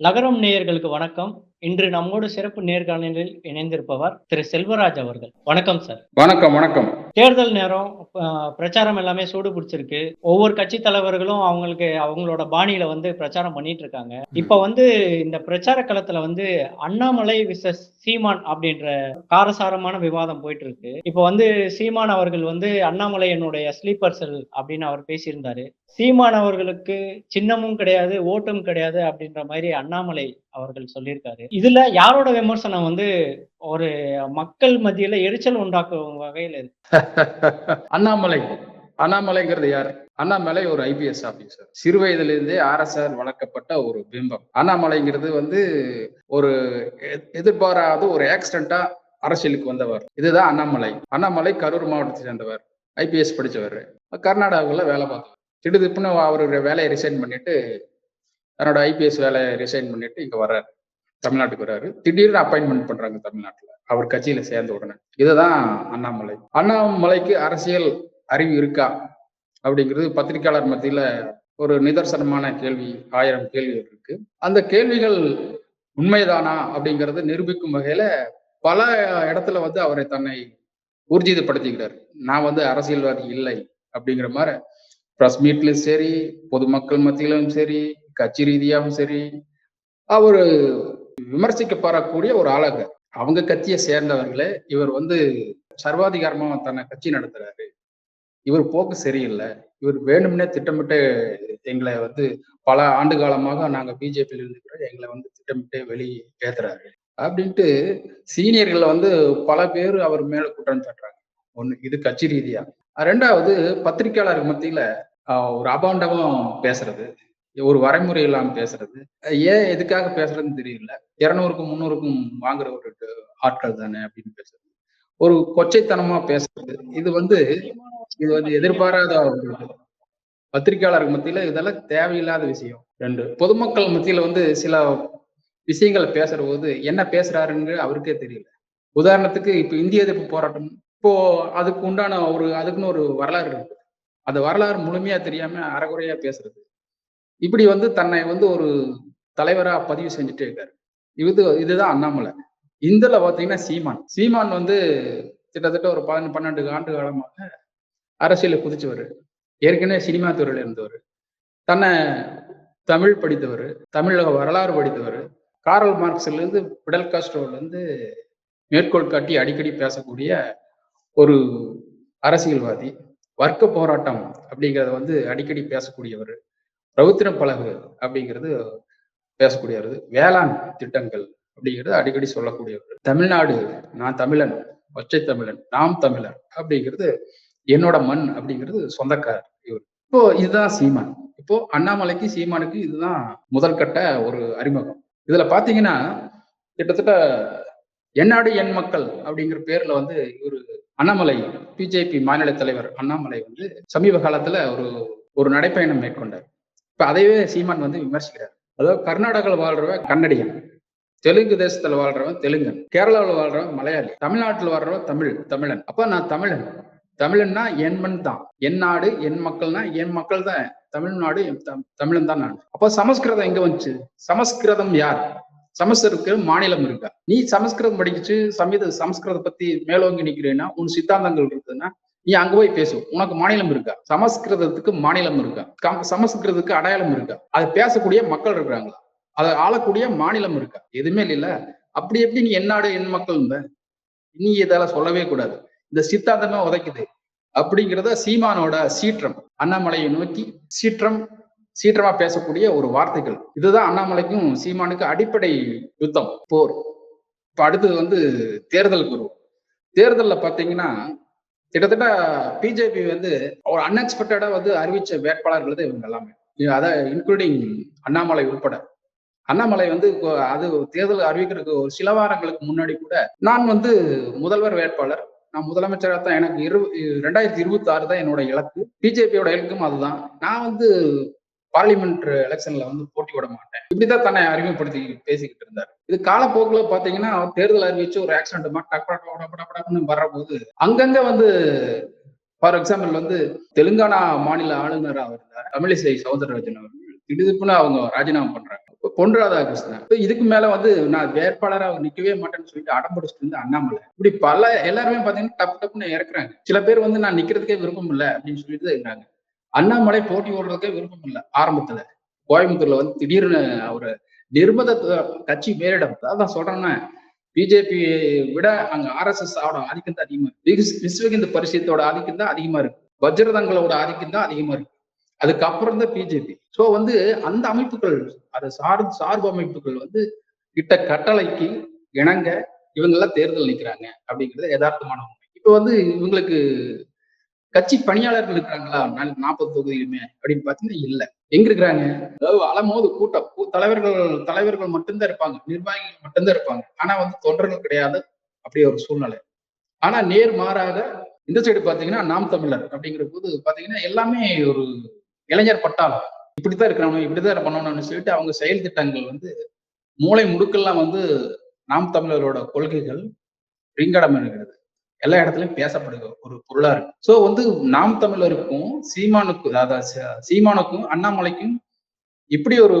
நகரம் நேயர்களுக்கு வணக்கம். இன்று நம்மோடு சிறப்பு நேர்காணலில் இணைந்திருப்பவர் திரு செல்வராஜ் அவர்கள். வணக்கம் சார். வணக்கம் வணக்கம். தேர்தல் நேரம் பிரச்சாரம் எல்லாமே சூடு பிடிச்சிருக்கு. ஒவ்வொரு கட்சி தலைவர்களும் அவங்களுக்கு அவங்களோட பாணியில வந்து பிரச்சாரம் பண்ணிட்டு இருக்காங்க. இப்ப வந்து இந்த பிரச்சார களத்துல வந்து அண்ணாமலை விசஸ் சீமான் அப்படின்ற காரசாரமான விவாதம் போயிட்டு இருக்கு இப்ப வந்து சீமான் அவர்கள் வந்து அண்ணாமலை என்னுடைய ஸ்லீப்பர் செல் அப்படின்னு அவர் பேசியிருந்தாரு. சீமான் அவர்களுக்கு சின்னமும் கிடையாது ஓட்டும் கிடையாது அப்படின்ற மாதிரி அண்ணாமலை அவர்கள் சொல்லியிருக்காரு. இதுல யாரோட விமர்சனம்? வந்து ஒரு மக்கள் மத்தியில எரிச்சல் உண்டாக்கும் வகையில இருக்கு. அண்ணாமலை. அண்ணாமலைங்கிறது யார்? அண்ணாமலை ஒரு ஐபிஎஸ் ஆபீசர். சிறு வயதுல இருந்தே ஆர்எஸ்ஆர் வளர்க்கப்பட்ட ஒரு பிம்பம். அண்ணாமலைங்கிறது வந்து ஒரு எ- எதிர்பாராத ஒரு ஆக்சிடென்டா அரசியலுக்கு வந்தவர். இதுதான் அண்ணாமலை. அண்ணாமலை கரூர் மாவட்டத்தை சேர்ந்தவர். ஐபிஎஸ் படித்தவர் கர்நாடகாவில் வேலை பார்த்தவர். திடுதிப்புன்னு அவருடைய வேலையை ரிசைன் பண்ணிட்டு தன்னோட ஐபிஎஸ் வேலையை ரிசைன் பண்ணிட்டு இங்க வர்றாரு. தமிழ்நாட்டுக்கு வர்றாரு. திடீர்னு அப்பாயின்மெண்ட் பண்றாங்க தமிழ்நாட்டுல. அவர் கட்சியில சேர்ந்த உடனே. இதுதான் அண்ணாமலை. அண்ணாமலைக்கு அரசியல் அறிவு இருக்கா? அப்படிங்கிறது பத்திரிகையாளர் மத்தியில ஒரு நிதர்சனமான கேள்வி ஆயிரம் கேள்விகள் இருக்கு. அந்த கேள்விகள் உண்மைதானா அப்படிங்கறத நிரூபிக்கும் வகையில பல இடத்துல வந்து அவரை தன்னை ஊர்ஜிதப்படுத்திக்கிறார். நான் வந்து அரசியல்வாதி இல்லை அப்படிங்கிற மாதிரி ப்ரெஸ் மீட்லயும் சரி பொதுமக்கள் மத்தியிலும் சரி கட்சி ரீதியாகவும் சரி அவர் விமர்சிக்கப்படக்கூடிய ஒரு ஆளாக. அவங்க கட்சியை சேர்ந்தவர்களே இவர் வந்து சர்வாதிகாரமாக தன்னை கட்சி நடத்துறாரு. இவர் போக்கு சரியில்லை. இவர் வேணும்னே திட்டமிட்டு எங்களை வந்து பல ஆண்டு காலமாக நாங்கள் பிஜேபியில் இருந்துக்கிறோம். எங்களை வந்து திட்டமிட்டு வெளியே ஏத்துறாரு அப்படின்ட்டு சீனியர்கள் வந்து பல பேர் அவர் மேல குற்றம் சாட்டுறாங்க. ஒன்று இது கட்சி ரீதியா. ரெண்டாவது பத்திரிகையாளர் மத்தியில ஒரு அபாண்டமும் பேசுறது. ஒரு வரைமுறை இல்லாம பேசுறது. ஏன் எதுக்காக பேசுறதுன்னு தெரியல. இருநூறுக்கும் முந்நூறுக்கும் வாங்குற ஒரு ஆட்கள் தானே அப்படின்னு பேசுறது. ஒரு கொச்சைத்தனமா பேசுறது. இது வந்து இது வந்து எதிர்பாராத ஒரு பத்திரிகையாளர் மத்தியில இதெல்லாம் தேவையில்லாத விஷயம். ரெண்டு. பொதுமக்கள் மத்தியில வந்து சில விஷயங்களை பேசுற போது என்ன பேசுறாருன்னு அவருக்கே தெரியல. உதாரணத்துக்கு இப்ப இந்திய எதிர்ப்பு போராட்டம் இப்போ அதுக்கு உண்டான ஒரு அதுக்குன்னு ஒரு வரலாறு இருக்கு. அந்த வரலாறு முழுமையா தெரியாம அறகுறையா பேசுறது. இப்படி வந்து தன்னை வந்து ஒரு தலைவரா பதிவு செஞ்சுட்டே இருக்காரு. இது இதுதான் அண்ணாமலை. இந்துல பார்த்தீங்கன்னா சீமான். சீமான் வந்து கிட்டத்தட்ட ஒரு பதினெண்டு பன்னெண்டு ஆண்டு காலமாக அரசியல குதிச்சவர். ஏற்கனவே சினிமா துறையில இருந்தவர். தன்னை தமிழ் படித்தவர் தமிழக வரலாறு படித்தவர். காரல் மார்க்ஸ்ல இருந்து பிடல் காஸ்ட்ரோல இருந்து மேற்கோள் காட்டி அடிக்கடி பேசக்கூடிய ஒரு அரசியல்வாதி. வர்க்க போராட்டம் அப்படிங்கிறத வந்து அடிக்கடி பேசக்கூடியவர். ரவுத்திரம் பழகு அப்படிங்கிறது பேசக்கூடியவர் வேளாண் திட்டங்கள் அப்படிங்கிறது அடிக்கடி சொல்லக்கூடியவர் தமிழ்நாடு நான் தமிழன் ஒற்றை தமிழன் நாம் தமிழர் அப்படிங்கிறது என்னோட மண் அப்படிங்கிறது சொந்தக்காரர் இவர். இப்போ இதுதான் சீமான். இப்போ அண்ணாமலைக்கு சீமானுக்கு இதுதான் முதல் கட்ட ஒரு அறிமுகம். இதுல பாத்தீங்கன்னா கிட்டத்தட்ட என்னாடு என் மக்கள் அப்படிங்கிற பேர்ல வந்து இவரு அண்ணாமலை பிஜேபி மாநில தலைவர் அண்ணாமலை வந்து சமீப காலத்துல ஒரு ஒரு நடைப்பயணம் மேற்கொண்டார். இப்ப அதையே சீமான் வந்து விமர்சிக்கிறார். அதாவது கர்நாடகாவில் வாழ்றவன் கன்னடியன் தெலுங்கு தேசத்துல வாழ்றவன் தெலுங்கன் கேரளாவில் வாழ்றவன் மலையாளி தமிழ்நாட்டுல வாழ்றவன் தமிழ் தமிழன். அப்ப நான் தமிழன். தமிழன்னா என் மண் தான். என் நாடு என் மக்கள்னா என் மக்கள் தான். தமிழ்நாடு தமிழன் தான் நான். அப்ப சமஸ்கிருதம் எங்க வந்துச்சு? சமஸ்கிருதம் யார்? சமஸ்கிருக்கு மாநிலம் இருக்கா? நீ சமஸ்கிருதம் படிச்சு சமீத சமஸ்கிருதம் பத்தி மேலோங்கி நிக்கிறேன்னா உன் சித்தாந்தங்கள் இருக்குதுன்னா நீ அங்க போய் பேசு. உனக்கு மாநிலம் இருக்கா? சமஸ்கிருதத்துக்கு மாநிலம் இருக்கா? சமஸ்கிருதத்துக்கு அடையாளம் இருக்கா? அது பேசக்கூடிய மக்கள் இருக்கிறாங்களா? அதை ஆளக்கூடிய மாநிலம் இருக்கா? எதுவுமே இல்ல அப்படி எப்படி நீ என்னாடு என் மக்கள் நீ இதெல்லாம் சொல்லவே கூடாது. இந்த சித்தாந்தமே உதைக்குது. அப்படிங்கிறத சீமானோட சீற்றம் அண்ணாமலையை நோக்கி சீற்றம் சீற்றமா பேசக்கூடிய ஒரு வார்த்தைகள். இதுதான் அண்ணாமலைக்கும் சீமானுக்கு அடிப்படை யுத்தம் போர். இப்ப அடுத்தது வந்து தேர்தல் குரு தேர்தல்ல பாத்தீங்கன்னா கிட்டத்தட்ட பிஜேபி வந்து ஒரு அன்எக்ஸ்பெக்டடா வந்து அறிவிச்ச வேட்பாளர்கள் தான் இவங்க எல்லாமே. அதை இன்க்ளூடிங் அண்ணாமலை உட்பட. அண்ணாமலை வந்து இப்போ அது தேர்தல் அறிவிக்கிறதுக்கு ஒரு சில வாரங்களுக்கு முன்னாடி கூட நான் வந்து முதல்வர் வேட்பாளர். நான் முதலமைச்சராக தான் எனக்கு இரு ரெண்டாயிரத்தி இருபத்தி ஆறு தான் என்னோட இலக்கு. பிஜேபியோட இலக்கும் அதுதான். நான் வந்து பார்லிமெண்ட் எலெக்ஷன்ல வந்து போட்டி விட மாட்டேன். இப்படிதான் தன்னை அறிமுகப்படுத்தி பேசிக்கிட்டு இருந்தாரு. இது காலப்போக்கில் பாத்தீங்கன்னா தேர்தல் அறிவிச்சு ஒரு ஆக்சிடென்ட் வரபோது அங்கங்க வந்து ஃபார் எக்ஸாம்பிள் வந்து தெலுங்கானா மாநில ஆளுநராக இருந்தார் தமிழிசை சவுந்தரராஜன் அவர்கள். திடீர்னு அவங்க ராஜினாமா பண்றாங்க. பொன் ராதாகிருஷ்ணன். இதுக்கு மேல வந்து நான் வேட்பாளரா நிக்கவே மாட்டேன்னு சொல்லிட்டு அடம் பிடிச்சிட்டு இருந்த அண்ணாமலை. இப்படி பல எல்லாருமே பாத்தீங்கன்னா டப்பு டப்புன்னு இறக்குறாங்க. சில பேர் வந்து நான் நிக்கிறதுக்கே விருப்பம் இல்லை அப்படின்னு சொல்லிட்டு தான் இருக்கிறாங்க. அண்ணாமலை போட்டி ஓடுறதுக்கே விருப்பம் இல்லை ஆரம்பத்துல. கோயம்புத்தூர்ல வந்து திடீர்னு அவரு நிர்மத கட்சி மேலிடம் அதான் சொல்றேன்னா பிஜேபி விட அங்க ஆர்எஸ்எஸ் ஆவோட ஆதிக்கம் தான் அதிகமா இருக்கு. விஸ்வகிந்த விஸ்வ ஆதிக்கம் தான் அதிகமா இருக்கு. வஜ்ரதங்களோட ஆதிக்கம் தான் அதிகமா இருக்கு. அதுக்கப்புறம் தான் பிஜேபி. சோ வந்து அந்த அமைப்புகள் அது சார் சார்பு அமைப்புகள் வந்து கிட்ட கட்டளைக்கு இணங்க இவங்க எல்லாம் தேர்தல் நிற்கிறாங்க அப்படிங்கிறது யதார்த்தமான உண்மை. இப்ப வந்து இவங்களுக்கு கட்சி பணியாளர்கள் இருக்கிறாங்களா நாற்பது தொகுதியிலுமே அப்படின்னு பாத்தீங்கன்னா இல்ல. எங்க இருக்கிறாங்க? அதாவது அலமோது கூட்டம். தலைவர்கள் தலைவர்கள் மட்டும்தான் இருப்பாங்க. நிர்வாகிகள் மட்டும்தான் இருப்பாங்க. ஆனா வந்து தொண்டர்கள் கிடையாது. அப்படி ஒரு சூழ்நிலை. ஆனா நேர் மாறாக இந்த சைடு பாத்தீங்கன்னா நாம் தமிழர் அப்படிங்கிற போது பாத்தீங்கன்னா எல்லாமே ஒரு இளைஞர் பட்டாளம். இப்படித்தான் இருக்கிறவங்க இப்படித்தான் பண்ணணும்னு சொல்லிட்டு அவங்க செயல் திட்டங்கள் வந்து மூளை முடுக்கெல்லாம் வந்து நாம் தமிழரோட கொள்கைகள் ரிங்கடம் இருக்கிறது எல்லா இடத்துலயும் பேசப்படுது ஒரு பொருளா இருக்கு. சோ வந்து நாம் தமிழருக்கும் சீமானுக்கும் அதாவது சீமானுக்கும் அண்ணாமலைக்கும் இப்படி ஒரு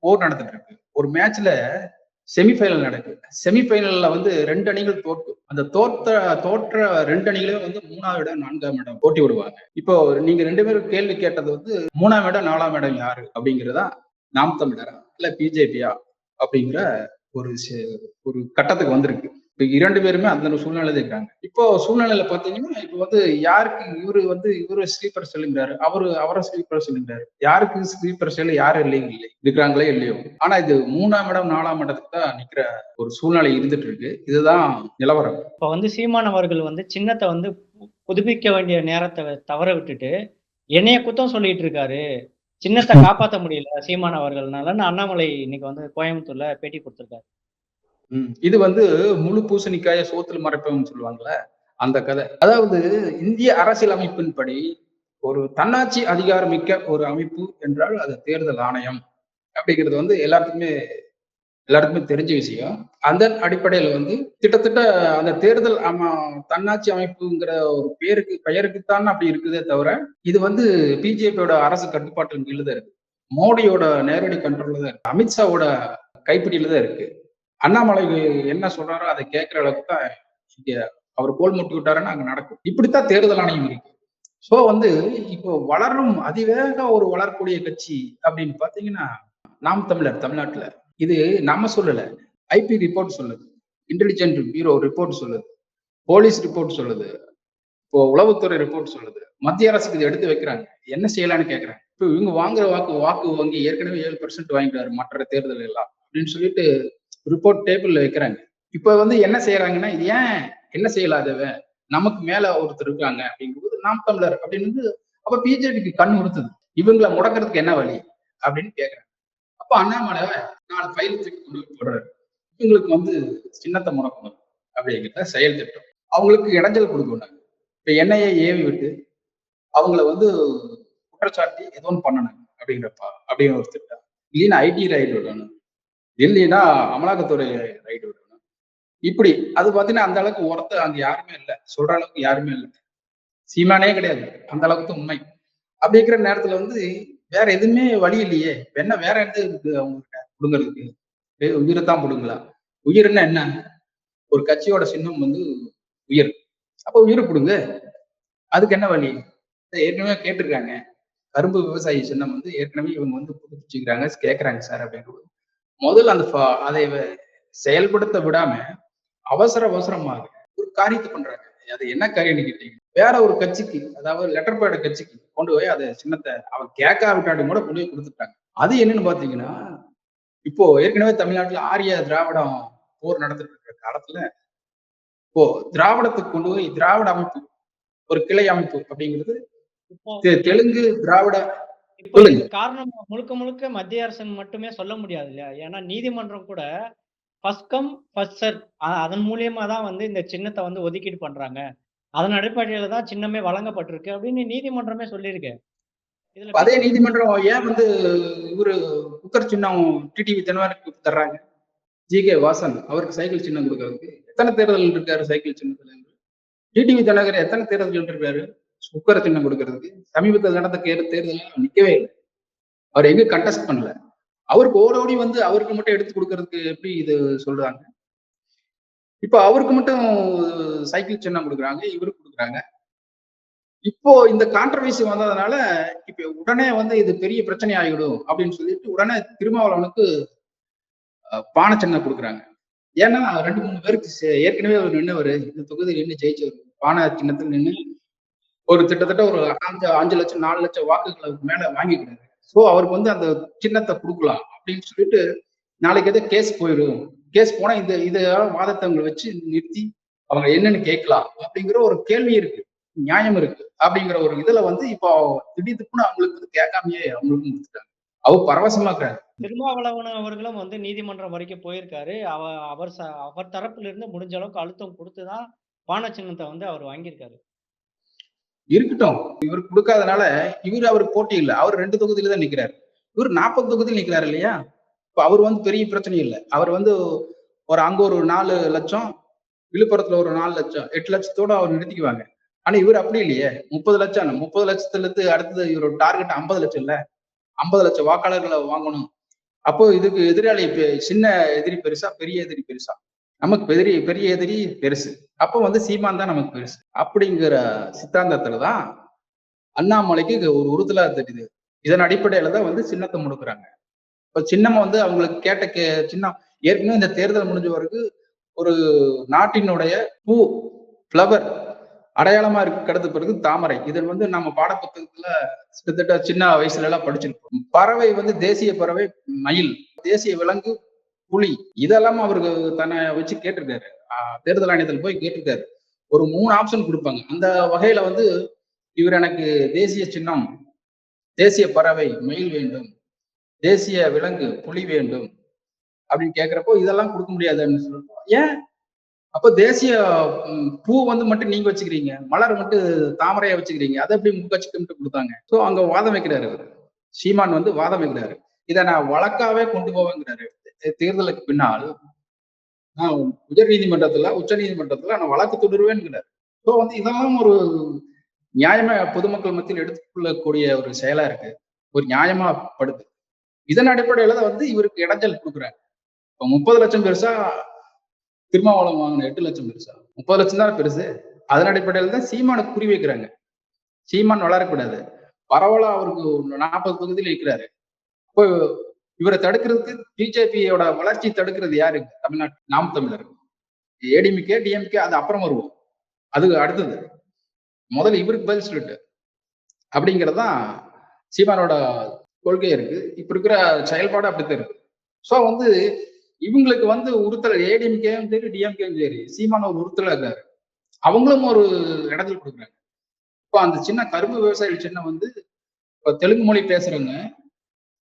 போர் நடந்துட்டு இருக்கு ஒரு மேட்ச்ல செமிஃபைனல் நடக்குது செமிஃபைனல்ல வந்து ரெண்டு அணிகள் தோற்று. அந்த தோற்ற தோற்ற ரெண்டு அணிகளும் வந்து மூணாவது இடம் நான்காம் இடம் போட்டி விடுவாங்க. இப்போ நீங்க ரெண்டு பேரும் கேள்வி கேட்டது வந்து மூணாம் இடம் நாலாம் இடம் யாரு? அப்படிங்கிறதா நாம் தமிழரா? இல்ல பிஜேபியா? அப்படிங்கிற ஒரு ஒரு கட்டத்துக்கு வந்திருக்கு. இப்ப இரண்டு பேருமே அந்த சூழ்நிலையில இருக்காங்க. இப்போ சூழ்நிலையில பாத்தீங்கன்னா இப்போ வந்து யாருக்கு இவரு வந்து இவரு ஸ்லீப்பர் செல்லுங்கிறாரு அவரு அவரை ஸ்லீப்பர் செல்லுங்கிறாரு யாருக்கு ஸ்லீப்பர் செல் யாரு இல்லைங்க இல்லை. இருக்கிறாங்களே இல்லையோ. ஆனா இது மூணாம் இடம் நாலாம் இடத்துக்கு தான் நிக்கிற ஒரு சூழ்நிலை இருந்துட்டு இருக்கு. இதுதான் நிலவரம். இப்ப வந்து சீமான் அவர்கள் வந்து சின்னத்தை வந்து புதுப்பிக்க வேண்டிய நேரத்தை தவற விட்டுட்டு என்னைய குத்தம் சொல்லிட்டு இருக்காரு. சின்னத்தை காப்பாத்த முடியல சீமான் அவர்கள்னாலன்னு அண்ணாமலை இன்னைக்கு வந்து கோயம்புத்தூர்ல பேட்டி கொடுத்திருக்காரு. இது வந்து முழு பூசணிக்காய சோத்துல மறைப்பவன்னு சொல்லுவாங்கல்ல அந்த கதை. அதாவது இந்திய அரசியல் அமைப்பின்படி ஒரு தன்னாட்சி அதிகாரமிக்க ஒரு அமைப்பு என்றால் அது தேர்தல் ஆணையம் அப்படிங்கிறது வந்து எல்லாத்துக்குமே எல்லாருக்குமே தெரிஞ்ச விஷயம். அந்த அடிப்படையில வந்து கிட்டத்தட்ட அந்த தேர்தல் ஆமா தன்னாட்சி அமைப்புங்கிற ஒரு பேருக்கு பெயருக்குத்தான் அப்படி இருக்குதே தவிர இது வந்து பிஜேபியோட அரசு கட்டுப்பாட்டின் கீழ் தான் இருக்கு. மோடியோட நேரடி கண்ட்ரோல்ல தான் இருக்கு. அமித்ஷாவோட கைப்பிடியில தான் இருக்கு. அண்ணாமலைக்கு என்ன சொல்றாரோ அதை கேட்கிற அளவுக்கு தான் இங்க அவர் கோல் முட்டு விட்டாருன்னு அங்க நடக்கும். இப்படித்தான் தேர்தல் ஆணையம் இருக்கு. சோ வந்து இப்போ வளரும் அதிவேக ஒரு வளரக்கூடிய கட்சி அப்படின்னு பாத்தீங்கன்னா நாம் தமிழர் தமிழ்நாட்டுல. இது நம்ம சொல்லல ஐபி ரிப்போர்ட் சொல்லுது. இன்டெலிஜென்ட் பியூரோ ரிப்போர்ட் சொல்லுது. போலீஸ் ரிப்போர்ட் சொல்லுது. இப்போ உளவுத்துறை ரிப்போர்ட் சொல்லுது. மத்திய அரசுக்கு இது எடுத்து வைக்கிறாங்க. என்ன செய்யலாம்னு கேட்கறாங்க இப்போ இவங்க வாங்குற வாக்கு வாக்கு வங்கி ஏற்கனவே ஏழு பர்சன்ட் வாங்கிட்டாரு மற்ற தேர்தல் எல்லாம் அப்படின்னு சொல்லிட்டு ரிப்போர்ட் டேபிள்ல வைக்கிறாங்க. இப்ப வந்து என்ன செய்யறாங்கன்னா இது ஏன் என்ன செய்யலாதவன் நமக்கு மேல ஒருத்தர் இருக்காங்க அப்படிங்கும்போது நாம் தமிழர் அப்படின்னு வந்து அப்ப பிஜேபிக்கு கண் உறுத்துது. இவங்களை முடக்கிறதுக்கு என்ன வழி? அப்படின்னு கேக்குறாங்க. அப்ப அண்ணாமலை நாலு ஃபைல் தூக்கி கொண்டு போடுறாரு. இவங்களுக்கு வந்து சின்னத்தை முடக்கணும் அப்படிங்கிறத செயல் திட்டம். அவங்களுக்கு இடைஞ்சல் கொடுக்கணும். இப்ப எண்ணெயை ஏவி விட்டு அவங்கள வந்து குற்றச்சாட்டி ஏதோ ஒன்று பண்ணணும் அப்படிங்கிறப்பா அப்படிங்கிற ஒரு திட்டம். இல்லைன்னா ஐடி ரைடு விடணும். இல்லைன்னா அமலாக்கத்துறை ரைடு விடணும் இப்படி அது பார்த்தீங்கன்னா அந்த அளவுக்கு ஒருத்த அங்க யாருமே இல்லை. சொல்ற அளவுக்கு யாருமே இல்லை. சீமானே கிடையாது. அந்த அளவுக்கு உண்மை. அப்படி இருக்கிற நேரத்துல வந்து வேற எதுவுமே வழி இல்லையே. என்ன வேற எந்த இருக்கு அவங்ககிட்ட கொடுங்கறதுக்கு? உயிரை தான் கொடுங்களா? உயிர்னா என்ன? ஒரு கட்சியோட சின்னம் வந்து உயிர். அப்ப உயிர் புடுங்க அதுக்கு என்ன வழி? ஏற்கனவே கேட்டிருக்காங்க. கரும்பு விவசாயி சின்னம் வந்து ஏற்கனவே இவங்க வந்து புதுப்பிச்சுக்கிறாங்க. கேட்கறாங்க சார் அப்படின்னு முதல்ல அந்த அதை செயல்படுத்த விடாம அவசர அவசரமாக ஒரு காரியத்தை பண்றாங்க. அது என்ன காரியம்னு கேட்டீங்க? வேற ஒரு கட்சிக்கு அதாவது லெட்டர் பேட கட்சிக்கு கொண்டு போய் அதை சின்னத்தை அவன் கேட்காவிட்டாட்டி கூட கொண்டு போய் கொடுத்துட்டாங்க. அது என்னன்னு பாத்தீங்கன்னா இப்போ ஏற்கனவே தமிழ்நாட்டுல ஆரிய திராவிடம் போர் நடந்துட்டு இருக்கிற காலத்துல இப்போ திராவிடத்துக்கு கொண்டு போய் திராவிட அமைப்பு ஒரு கிளை அமைப்பு அப்படிங்கிறது தெலுங்கு திராவிட காரணம் முழுக்க முழுக்க மத்திய அரசு மட்டுமே சொல்ல முடியாது இல்லையா? ஏன்னா நீதிமன்றம் கூட ஃபர்ஸ்ட் கம் ஃபர்ஸ்ட் சர்வ் அதன் மூலியமா தான் வந்து இந்த சின்னத்தை வந்து ஒதுக்கீடு பண்றாங்க. அதன் அடிப்படையில தான் சின்னமே வழங்கப்பட்டிருக்கு அப்படின்னு நீதிமன்றமே சொல்லியிருக்கு. இதுல அதே நீதிமன்றம் ஏன் வந்து இவரு குக்கர் சின்னம் டிடிவி தினவருக்கு தர்றாங்க? ஜி கே வாசன் அவருக்கு சைக்கிள் சின்னம் கொடுக்கறதுக்கு. எத்தனை தேர்தல் இருக்காரு சைக்கிள் சின்னத்துல? டிடிவி தினகர் எத்தனை தேர்தல் இருக்காரு குக்கர் சின்னம் கொடுக்கறதுக்கு சமீபத்தில் நடந்த கேர் தேர்தலில் நிக்கவே இல்லை. அவர் எங்க கண்டெஸ்ட் பண்ணல. அவருக்கு ஓடோடி வந்து அவருக்கு மட்டும் எடுத்து கொடுக்கறதுக்கு எப்படி இது சொல்றாங்க? இப்போ அவருக்கு மட்டும் சைக்கிள் சின்னம் கொடுக்குறாங்க இவருக்கு கொடுக்குறாங்க. இப்போ இந்த கான்ட்ரவர்சி வந்ததுனால இப்ப உடனே வந்து இது பெரிய பிரச்சனை ஆகிடும் அப்படின்னு சொல்லிட்டு உடனே திருமாவளவனுக்கு பானை சின்னம் கொடுக்குறாங்க. ஏன்னா ரெண்டு மூணு பேருக்கு ஏற்கனவே அவர் நின்னவர். இந்த தொகுதியில் நின்று ஜெயிச்சவர். பானை சின்னத்தில் நின்று ஒரு கிட்டத்தட்ட ஒரு அஞ்சு அஞ்சு லட்சம் நாலு லட்சம் வாக்குகளுக்கு மேல வாங்கிக்கிறாரு. ஸோ அவருக்கு வந்து அந்த சின்னத்தை கொடுக்கலாம் அப்படின்னு சொல்லிட்டு நாளைக்கு எதோ கேஸ் போயிடும். கேஸ் போனா இந்த இத வாதத்தவங்களை வச்சு நிறுத்தி அவங்க என்னன்னு கேட்கலாம் அப்படிங்கிற ஒரு கேள்வி இருக்கு. நியாயம் இருக்கு அப்படிங்கிற ஒரு இதுல வந்து இப்போ திடீர்னு அவங்களுக்கு வந்து கேட்காமயே அவங்களுக்கு கொடுத்துட்டாங்க. அவர் பரவசமாக இருக்காரு. திருமாவளவன் அவர்களும் வந்து நீதிமன்றம் வரைக்கும் போயிருக்காரு. அவ அவர் அவர் தரப்புல இருந்து முடிஞ்ச அளவுக்கு அழுத்தம் கொடுத்துதான் பானச்சின்னத்தை வந்து அவர் வாங்கியிருக்காரு. இருக்கட்டும். இவர் கொடுக்காதனால இவர் அவருக்கு போட்டி இல்லை. அவர் ரெண்டு தொகுதியில தான் நிக்கிறாரு. இவர் நாற்பது தொகுதியில் நிக்கிறாரு இல்லையா? இப்ப அவர் வந்து பெரிய பிரச்சனை இல்லை. அவர் வந்து ஒரு அங்க ஒரு நாலு லட்சம் விழுப்புரத்துல ஒரு நாலு லட்சம் எட்டு லட்சத்தோட அவர் நிறுத்திக்குவாங்க. ஆனா இவர் அப்படி இல்லையே. முப்பது லட்சம் முப்பது லட்சத்துல இருந்து அடுத்தது இவரோட டார்கெட் ஐம்பது லட்சம் இல்ல. ஐம்பது லட்சம் வாக்காளர்களை வாங்கணும். அப்போ இதுக்கு எதிராளி பெ- சின்ன எதிரி பெருசா பெரிய எதிரி பெருசா? நமக்கு பெரிய பெரிய எதிரி பெருசு. அப்போ வந்து சீமான் தான் நமக்கு பெருசு. அப்படிங்கிற சித்தாந்தத்துல தான் அண்ணாமலைக்கு ஒரு உறுதலாக தெரியுது. இதன் அடிப்படையில தான் வந்து சின்னத்தை முடுக்குறாங்க. இப்போ சின்னம் வந்து அவங்களுக்கு கேட்ட கே சின்னம் ஏற்கனவே இந்த தேர்தல் முடிஞ்ச பிறகு ஒரு நாட்டினுடைய பூ ஃப்ளவர் அடையாளமா இருக்கு கிடந்த பிறகு தாமரை. இதன் வந்து நம்ம பாடப்புத்தகத்துல கிட்டத்தட்ட சின்ன வயசுல எல்லாம் படிச்சிருப்போம். பறவை வந்து தேசிய பறவை மயில். தேசிய விலங்கு புலி. இதெல்லாம் அவருக்கு தன்னை வச்சு கேட்டிருக்காரு. தேர்தல் ஆணையத்தில் போய் கேட்டிருக்காரு. ஒரு மூணு ஆப்ஷன் கொடுப்பாங்க. அந்த வகையில வந்து இவர் எனக்கு தேசிய சின்னம் தேசிய பறவை மயில் வேண்டும் தேசிய விலங்கு புலி வேண்டும் அப்படின்னு கேட்குறப்போ இதெல்லாம் கொடுக்க முடியாது அப்படின்னு சொல்றோம் ஏன்? அப்போ தேசிய பூ வந்து மட்டும் நீங்க வச்சுக்கிறீங்க. மலர் மட்டும் தாமரையை வச்சுக்கிறீங்க. அதை எப்படி முக்கச்சிட்டு கொடுத்தாங்க? ஸோ அங்க வாதம் வைக்கிறாரு அவர் சீமான் வந்து வாதம் வைக்கிறாரு. இதை நான் வழக்காவே கொண்டு போவேங்கிறாரு தேர்தலுக்கு பின்னால் நான் உயர் நீதிமன்றத்துல உச்ச நீதிமன்றத்துல நான் வழக்கு தொடருவேன்கிறார். ஸோ வந்து இதெல்லாம் ஒரு நியாயமா பொதுமக்கள் மத்தியில் எடுத்துக்கொள்ளக்கூடிய ஒரு செயலா இருக்கு. ஒரு நியாயமா படுது. இதன் அடிப்படையில தான் வந்து இவருக்கு இடைஞ்சல் கொடுக்குறாங்க. இப்போ முப்பது லட்சம் பெருசா திருமாவளம் வாங்கின எட்டு லட்சம் பெருசா. முப்பது லட்சம் தான் பெருசு. அதன் அடிப்படையில் தான் சீமானை குறி வைக்கிறாங்க. சீமான் வளரக்கூடாது. பரவலா அவருக்கு நாற்பது பகுதியில் இருக்கிறாரு இப்போ இவரை தடுக்கிறதுக்கு பிஜேபியோட வளர்ச்சி தடுக்கிறது யாரு தமிழ்நாட்டு நாம் தமிழர். ஏடிமிக்கே டிஎம்கே அது அப்புறம் வருவோம். அது அடுத்தது. முதல்ல இவருக்கு பதில் சொல்லிட்டு. அப்படிங்கிறது தான் சீமானோட கொள்கை இருக்கு. இப்ப இருக்கிற செயல்பாடு அப்படித்தான் இருக்கு. ஸோ வந்து இவங்களுக்கு வந்து உறுத்தல் ஏடிஎம்கேவும் சரி டிஎம்கேவும் சரி சீமான ஒரு உறுத்தலா இருக்காரு. அவங்களும் ஒரு இடத்துல கொடுக்குறாங்க. இப்போ அந்த சின்ன கரும்பு விவசாயிகள் சின்ன வந்து இப்போ தெலுங்கு மொழி பேசுறவங்க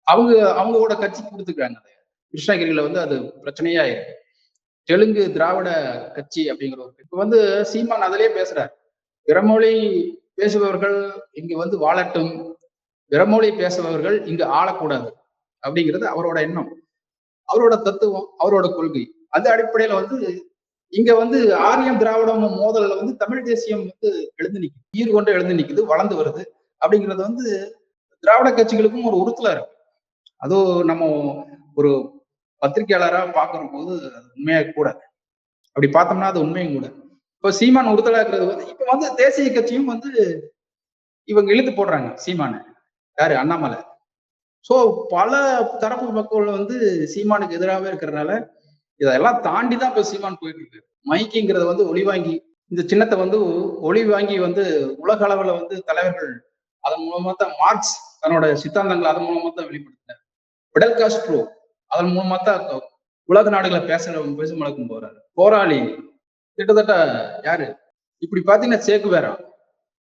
அவங்க அவங்களோட கட்சி கொடுத்துக்கிறாங்க. அதை கிருஷ்ணகிரியில வந்து அது பிரச்சனையா இருக்கு தெலுங்கு திராவிட கட்சி அப்படிங்கிற ஒரு இப்ப வந்து சீமான் அதிலே பேசுறாரு. பிறமொழி பேசுபவர்கள் இங்கு வந்து வாழட்டும். பிறமொழி பேசுபவர்கள் இங்கு ஆளக்கூடாது அப்படிங்கிறது அவரோட எண்ணம். அவரோட தத்துவம் அவரோட கொள்கை. அந்த அடிப்படையில வந்து இங்க வந்து ஆரியம் திராவிடம் மோதல்ல வந்து தமிழ் தேசியம் வந்து எழுந்து நிக்குது. ஈர் கொண்டு எழுந்து நிக்குது வளர்ந்து வருது அப்படிங்கிறது வந்து திராவிட கட்சிகளுக்கும் ஒரு உறுத்தலா இருக்கு. அதுவும் நம்ம ஒரு பத்திரிகையாளரா பார்க்கிற போது அது உண்மையா கூட அப்படி பார்த்தோம்னா அது உண்மையும் கூட. இப்போ சீமான் உறுத்தலா இருக்கிறது வந்து இப்ப வந்து தேசிய கட்சியும் வந்து இவங்க இழுத்து போடுறாங்க சீமானை. யாரு? அண்ணாமலை. சோ பல தரப்பு மக்கள் வந்து சீமானுக்கு எதிராகவே இருக்கிறதுனால இதெல்லாம் தாண்டி தான் இப்ப சீமான் போயிட்டு இருக்கு மைக்கிங்கிறத வந்து ஒளி வாங்கி இந்த சின்னத்தை வந்து ஒளி வாங்கி வந்து உலக அளவுல வந்து தலைவர்கள் அதன் மூலமா தான் மார்க்ஸ் தன்னோட சித்தாந்தங்கள் அதன் மூலமா தான் வெளிப்படுத்தினார். பிடல் காஸ்ட்ரோ அதன் மூலமா தான் உலக நாடுகளை பேச பேச வழக்கம் போறாரு. போராளி கிட்டத்தட்ட யாரு? இப்படி பாத்தீங்கன்னா சேக்கு வேறா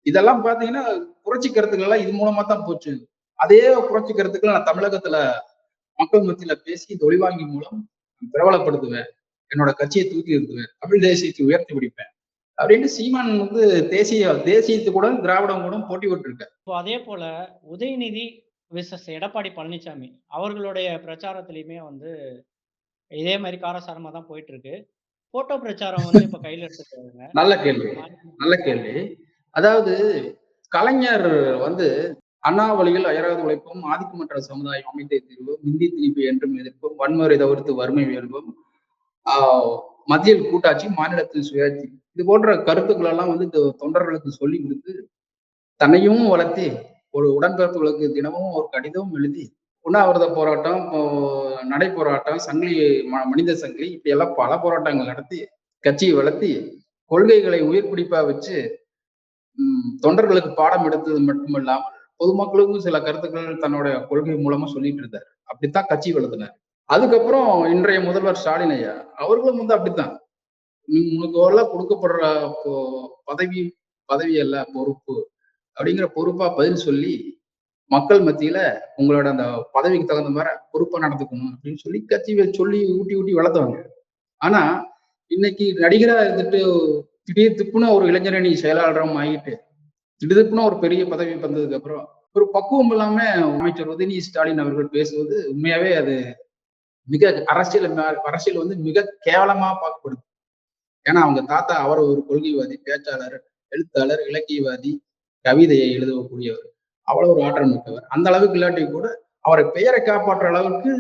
இதெல்லாம் பாத்தீங்கன்னா புரட்சி கருத்துக்கள் எல்லாம் இது மூலமா தான் போச்சு. அதே புரட்சி கருத்துக்கள் நான் தமிழகத்துல மக்கள் மத்தியில பேசி இந்த ஒளிவாங்கி மூலம் பிரபலப்படுத்துவேன். என்னோட கட்சியை தூக்கி நிறுத்துவேன். தமிழ் தேசியத்தை உயர்த்தி பிடிப்பேன். அப்படின்னு சீமான் வந்து தேசிய தேசியத்து கூட திராவிடம் கூட போட்டி விட்டுருக்காரு அதே போல உதயநிதி விசஸ் எடப்பாடி பழனிசாமி அவர்களுடைய பிரச்சாரத்திலையுமே வந்து இதே மாதிரி காரசாரமா தான் போயிட்டு இருக்கு போட்டோ பிரச்சாரம் வந்து இப்ப கையில எடுத்துக்கிறாங்க நல்ல கேள்வி. நல்ல கேள்வி. அதாவது கலைஞர் வந்து அண்ணா வழியில் அயராது உழைப்போம் ஆதிக்கமற்ற சமுதாயம் அமைத்தை தீர்வோம் இந்தி திணிப்பு என்றும் எதிர்ப்போம் வன்முறை தவிர்த்து வறுமை ஆஹ் மத்தியில் கூட்டாட்சி மாநிலத்தில் சுயாட்சி. இது போன்ற கருத்துக்கள் எல்லாம் வந்து தொண்டர்களுக்கு சொல்லி கொடுத்து தன்னையும் வளர்த்தி ஒரு உடன்பிறப்புகளுக்கு தினமும் ஒரு கடிதம் எழுதி உண்ணாவிரத போராட்டம் நடை போராட்டம் சங்கிலி ம- மனித சங்கிலி இப்படி எல்லாம் பல போராட்டங்கள் நடத்தி கட்சியை வளர்த்தி கொள்கைகளை உயிர் பிடிப்பா வச்சு தொண்டர்களுக்கு பாடம் எடுத்தது மட்டுமில்லாமல் பொதுமக்களுக்கும் சில கருத்துக்கள் தன்னோட கொள்கை மூலமா சொல்லிட்டு இருந்தார். அப்படித்தான் கட்சி வளர்த்தினார். அதுக்கப்புறம் இன்றைய முதல்வர் ஸ்டாலின் ஐயா அவர்களும் வந்து அப்படித்தான். உனக்கு எல்லாம் கொடுக்கப்படுற பதவி பதவி அல்ல பொறுப்பு. அப்படிங்கிற பொறுப்பா பதில் சொல்லி மக்கள் மத்தியில உங்களோட அந்த பதவிக்கு தகுந்த மாதிரி பொறுப்பா நடந்துக்கணும் அப்படின்னு சொல்லி கட்சி சொல்லி ஊட்டி ஊட்டி வளர்த்தவங்க. ஆனா இன்னைக்கு நடிகரா இருந்துட்டு திடீர் திப்புன்னு ஒரு இளைஞரணி செயலாளரும் ஆகிட்டு திடீர்னு ஒரு பெரிய பதவி வந்ததுக்கு அப்புறம் ஒரு பக்குவம் இல்லாம அமைச்சர் உதயநிதி ஸ்டாலின் அவர்கள் பேசுவது உண்மையாவே அது மிக அரசியல் மே- அரசியல் வந்து மிக கேவலமா பார்க்கப்படுது. ஏன்னா அவங்க தாத்தா அவர் ஒரு கொள்கைவாதி பேச்சாளர் எழுத்தாளர் இலக்கியவாதி கவிதையை எழுதக்கூடியவர் அவ்வளவு ஒரு ஆற்றல் மிக்கவர். அந்த அளவுக்கு இல்லாட்டி கூட அவரை பெயரை காப்பாற்ற அளவுக்கு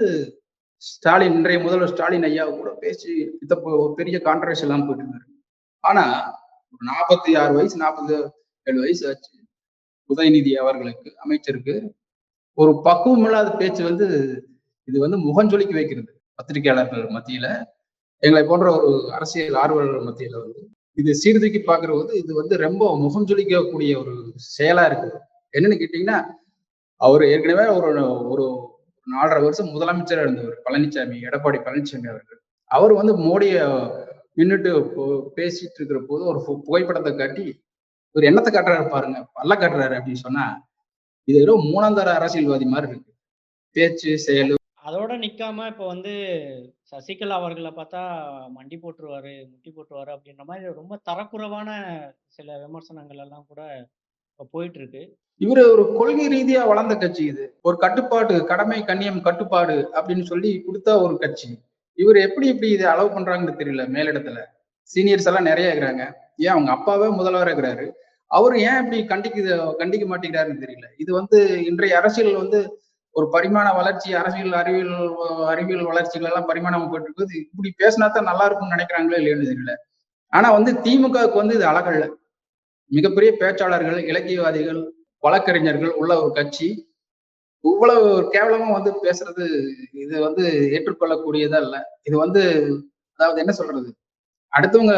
ஸ்டாலின் இன்றைய முதல்வர் ஸ்டாலின் ஐயா கூட பேசி இத்த ஒரு பெரிய கான்ட்ரவர்சி எல்லாம் போயிட்டு இருந்தாரு. ஆனா ஒரு நாற்பத்தி ஆறு வயசு நாற்பத்தி ஏழு வயசு ஆச்சு. உதயநிதி அவர்களுக்கு அமைச்சருக்கு ஒரு பக்குவம் இல்லாத பேச்சு வந்து இது வந்து முகஞ்சொலிக்க வைக்கிறது. பத்திரிகையாளர்கள் மத்தியில எங்களை போன்ற ஒரு அரசியல் ஆர்வலர்கள் மத்தியில வந்து இது சீர்தூக்கி பாக்குற போது இது வந்து ரொம்ப முகம் ஜொலிக்கக்கூடிய ஒரு செயலா இருக்கு என்னன்னு கேட்டீங்கன்னா அவர் ஏற்கனவே ஒரு ஒரு நாலரை வருஷம் முதலமைச்சராக இருந்தவர் பழனிசாமி எடப்பாடி பழனிசாமி அவர்கள். அவர் வந்து மோடியை நின்றுட்டு பேசிட்டு இருக்கிற போது ஒரு புகைப்படத்தை காட்டி இவர் என்னத்தை காட்டுறாரு பாருங்க பல்ல காட்டுறாரு அப்படின்னு சொன்னா இது வெறும் மூணாந்தர அரசியல்வாதி மாதிரி இருக்கு. பேச்சு செயல். அதோட நிக்காம இப்ப வந்து சசிகலா அவர்களை பார்த்தா மண்டி போட்டுருவாரு முட்டி போட்டுருவாரு அப்படின்ற மாதிரி ரொம்ப தரக்குறைவான சில விமர்சனங்கள் எல்லாம் கூட போயிட்டு இருக்கு இவர் ஒரு கொள்கை ரீதியா வளர்ந்த கட்சி இது. ஒரு கட்டுப்பாடு கடமை கண்ணியம் கட்டுப்பாடு அப்படின்னு சொல்லி கொடுத்த ஒரு கட்சி. இவர் எப்படி இப்படி இதை அளவு பண்றாங்கன்னு தெரியல மேலிடத்துல. சீனியர்ஸ் எல்லாம் நிறைய இருக்கிறாங்க. ஏன் அவங்க அப்பாவே முதல்வராக இருக்கிறாரு? அவர் ஏன் இப்படி கண்டிக்க கண்டிக்க மாட்டேங்கிறாருன்னு தெரியல. இது வந்து இன்றைய அரசியல் வந்து ஒரு பரிமாண வளர்ச்சி அரசியல் அறிவியல் அறிவியல் வளர்ச்சிகள் எல்லாம் பரிமாணம் போயிட்டு இருக்குது இப்படி பேசினா தான் நல்லா இருக்கும்னு நினைக்கிறாங்களோ இல்லையோன்னு தெரியல. ஆனா வந்து திமுகவுக்கு வந்து இது அழகல்ல. மிகப்பெரிய பேச்சாளர்கள் இலக்கியவாதிகள் வழக்கறிஞர்கள் உள்ள ஒரு கட்சி. இவ்வளவு கேவலமா வந்து பேசுறது இது வந்து ஏற்றுக்கொள்ளக்கூடியதா இல்ல. இது வந்து அதாவது என்ன சொல்றது? அடுத்தவங்க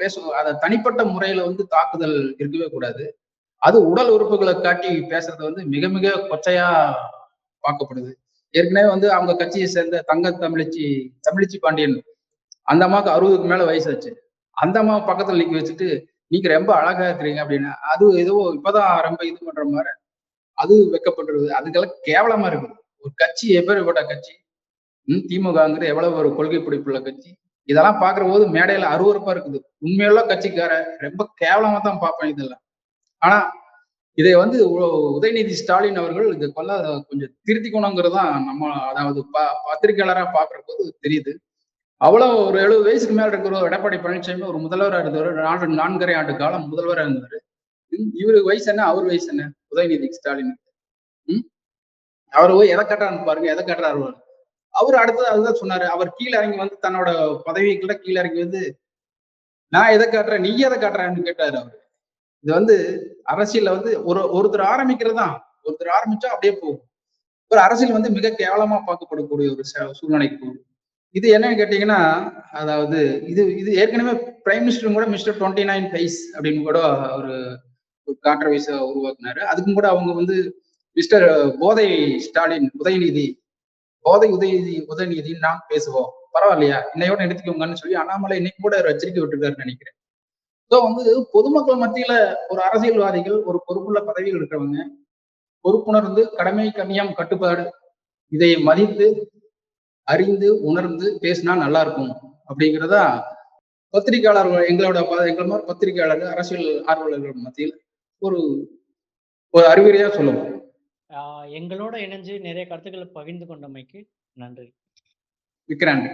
பேசும் அதை தனிப்பட்ட முறையில வந்து தாக்குதல் இருக்கவே கூடாது. அது உடல் உறுப்புகளை காட்டி பேசுறது வந்து மிக மிக கொச்சையா பார்க்கப்படுது. ஏற்கனவே வந்து அவங்க கட்சியை சேர்ந்த தங்க தமிழச்சி தமிழச்சி பாண்டியன் அந்த அம்மாவுக்கு அறுபதுக்கு மேல வயசாச்சு. அந்த அம்மா பக்கத்துல நிக்க வச்சுட்டு நீங்க ரொம்ப அழகா இருக்கிறீங்க அப்படின்னு. அது ஏதோ இப்பதான் ரொம்ப இது பண்ற மாதிரி அது வெக்கப்படுறது அதுக்கெல்லாம் கேவலமா இருக்குது. ஒரு கட்சி எப்பேற்பட்ட கட்சி ம் திமுகங்கிறது எவ்வளவு ஒரு கொள்கை பிடிப்புள்ள கட்சி இதெல்லாம் பாக்குற போது மேடையில அருவருப்பா இருக்குது. உண்மையுள்ள கட்சிக்கார ரொம்ப கேவலமா தான் பார்ப்பேன் இதெல்லாம். ஆனா இதை வந்து உ- உதயநிதி ஸ்டாலின் அவர்கள் இது கொல்ல கொஞ்சம் திருத்திக்கணுங்கிறது தான் நம்ம அதாவது ப பத்திரிகையாளரா பாக்குற போது தெரியுது. அவ்வளவு ஒரு எழுபது வயசுக்கு மேல இருக்கிற எடப்பாடி பழனிசாமி ஒரு முதல்வராக இருந்தவர் நான்கு நான்கரை ஆண்டு காலம் முதல்வராக இருந்தவர் இவரு வயசு என்ன? அவர் வயசு என்ன? உதயநிதி ஸ்டாலின். அவர் போய் எதை கட்டுறான்னு பாருங்க எதை கட்டுறாரு அவர்? அடுத்தது அதுதான் சொன்னாரு. அவர் கீழே இறங்கி வந்து தன்னோட பதவிக்குள்ள கீழே இறங்கி வந்து நான் எதை காட்டுறேன்? நீ எதை காட்டுறேன்னு கேட்டாரு அவரு. இது வந்து அரசியல்ல வந்து ஒரு ஒருத்தர் ஆரம்பிக்கிறது தான் ஒருத்தர் ஆரம்பிச்சா அப்படியே போகும். ஒரு அரசியல் வந்து மிக கேவலமா பார்க்கப்படக்கூடிய ஒரு ச- சூழ்நிலைக்கு போகும். இது என்னன்னு கேட்டீங்கன்னா அதாவது இது இது ஏற்கனவே பிரைம் மினிஸ்டரும் கூட மிஸ்டர் டுவெண்ட்டி நைன் ஃபைஸ் அப்படின்னு கூட ஒரு ஒரு கான்ட்ரவைஸ உருவாக்குனாரு. அதுக்கும் கூட அவங்க வந்து மிஸ்டர் போதை ஸ்டாலின் உதயநிதி போதை உதயநிதி உதயநிதின்னு நாம் பேசுவோம். பரவாயில்லையா? இன்னையோட நிறுத்திக்கோங்கன்னு சொல்லி அண்ணாமலை இன்னைக்கு கூட ஒரு எச்சரிக்கை விட்டுருக்காருன்னு நினைக்கிறேன். ஸோ வந்து பொதுமக்கள் மத்தியில ஒரு அரசியல்வாதிகள் ஒரு பொறுப்புள்ள பதவியில் இருக்கிறவங்க பொறுப்புணர்ந்து கடமை கண்ணியம் கட்டுப்பாடு இதை மதித்து அறிந்து உணர்ந்து பேசினா நல்லா இருக்கும் அப்படிங்கிறதா பத்திரிகையாளர்கள் எங்களோட எங்களை மாதிரி பத்திரிகையாளர்கள் அரசியல் ஆர்வலர்கள் மத்தியில் ஒரு ஒரு அறிவுரையா சொல்லுவோம். எங்களோட இணைஞ்சு நிறைய கருத்துக்களை பகிர்ந்து கொண்டமைக்கு நன்றி. விக்ராண்ட்